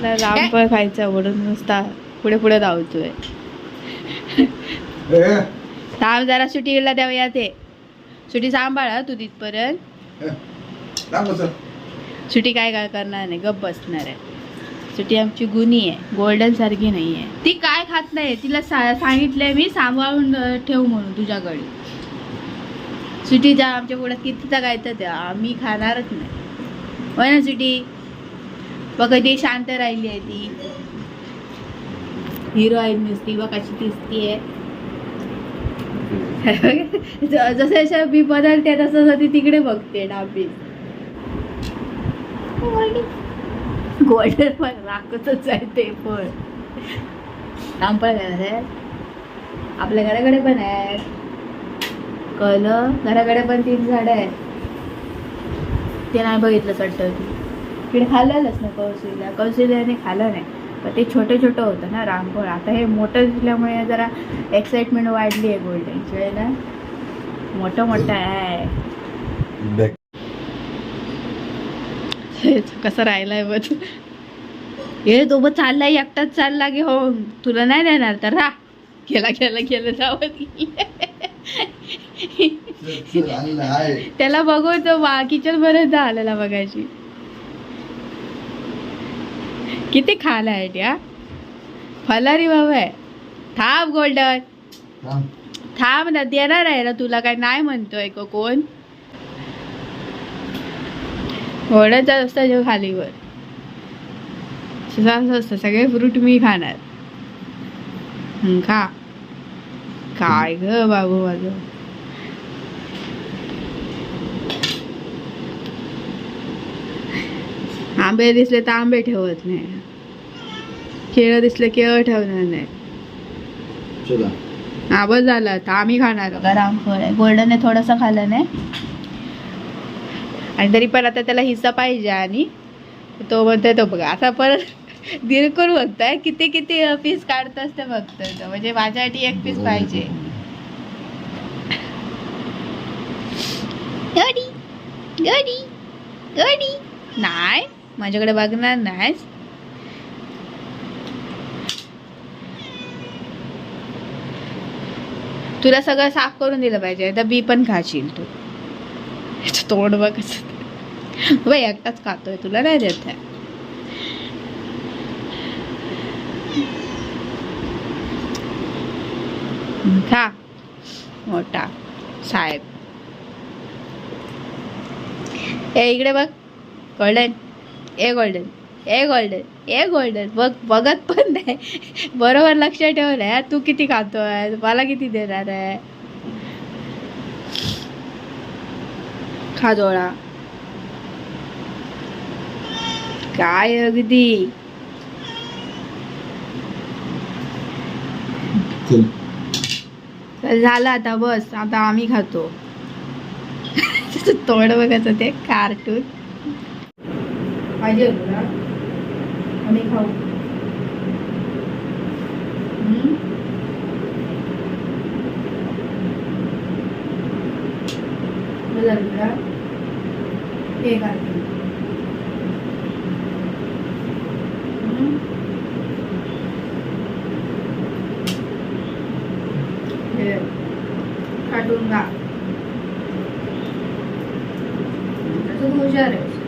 त्याला रामफळ खायचं म्हणून नुसता. पुढे पुढे धावतोय. थांब जरा सुटीला द्यावया ते. सुटी सांभाळा तू तिथपर्यंत. सुटी काय काय करणार नाही गप्प बसणार आहे. सुटी आमची गुणी आहे गोल्डन सारखी नाही आहे. ती काय खात नाही तिला सा सांगितलंय मी सांभाळून ठेव म्हणून तुझ्याकडे. सुटीच्या आमच्या पुढे कितीचा काय तर त्या आम्ही खाणारच नाही. होय ना सुटी? बघ ती शांत राहिली आहे ती. हिरोईन नुसती बघ कशी दिसतीये जसं जसं मी बदलते तसं ती तिकडे बघते डाबी गोल्डन पण राखतच आहे ते पण. रामफळ घरात आहे. आपल्या घराकडे पण आहे. कल घराकडे पण तीन झाडं आहेत. ते नाही बघितलं चट्ट तिकडे खाल्लेलंच ना कौशल्या. कौशल्याने खाल्लं नाही. पण ते छोटे छोटं होतं ना रामफळ आता हे मोठं दिल्यामुळे जरा एक्साइटमेंट वाढली आहे गोल्डनची आहे ना? मोठं मोठं आहे. बॅक. कसं राहिलाय बघ. हे तो बघ चाललाय एकटाच चालला की हो तुला नाही देणार तर रा गेला गेला गेला जावं. त्याला बघू तो किचन पर्यंत आलेला बघायची. किती खाला आहे त्या? फलारी बाबा आहे. थांब गोल्डन. थांब. ना देणार आहे ना तुला काय नाही म्हणतोय का कोण? ओढायचा असतं जेव्हा खालीवर. असं असतं सगळे फ्रूट मी खाणार. हं, खा. काय ग बाबू माझं? आंबे दिसले तर आंबे ठेवत नाही. केळं दिसलं केळं ठेवणार नाही. चला. हा बस झालं आता आम्ही खाणार गरम फळ आहे. गोल्डनने थोडंसं खाल्लं नाही. आणि तरी पण आता त्याला हिस्सा पाहिजे आणि तो म्हणतोय तो बघा. आता परत दिल करून बघताय किती किती पीस काढतोस ते बघतोय तो. म्हणजे माझ्यासाठी एक पीस पाहिजे. गडी गडी गडी नाही. माझ्याकडे बघणार नाही तुला सगळं साफ करून दिलं पाहिजे तर बी पण खाशील तू. याचं तोंड बघ कसं. बाई एकटाच खातोय तुला नाही देत आहे. खा मोठा साहेब. ए इकडे बघ गोल्डन ए गोल्डन ए गोल्डन ए गोल्डन. बघ बघत पण नाही. बरोबर लक्ष ठेवलंय तू किती खातोय मला किती देणार आहे? खा डोळा काय अगदी? झालं आता बस. आता आम्ही खातो. तोंड बघायचं ते कार्टून पाहिजे होतं ना आम्ही खाऊ हम्म? बरं झालं का? हे कार्टून हम्म? हे कार्टून का तसं तू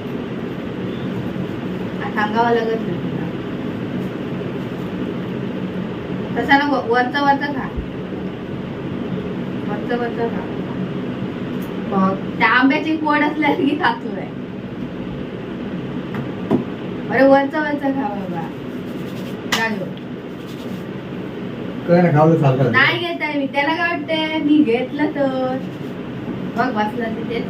सांगावं लागत नाही तुला. तसा ना वरचं वरचं खा. वरचं वरचं खा. बघ त्या आंब्याची पोड असल्यासारखी खातोय अरे वरचं वरचं खा बाबा. नाही घेत आहे मी. त्याला काय वाटतंय? मी घेतलं तर. बघ बसला तिथे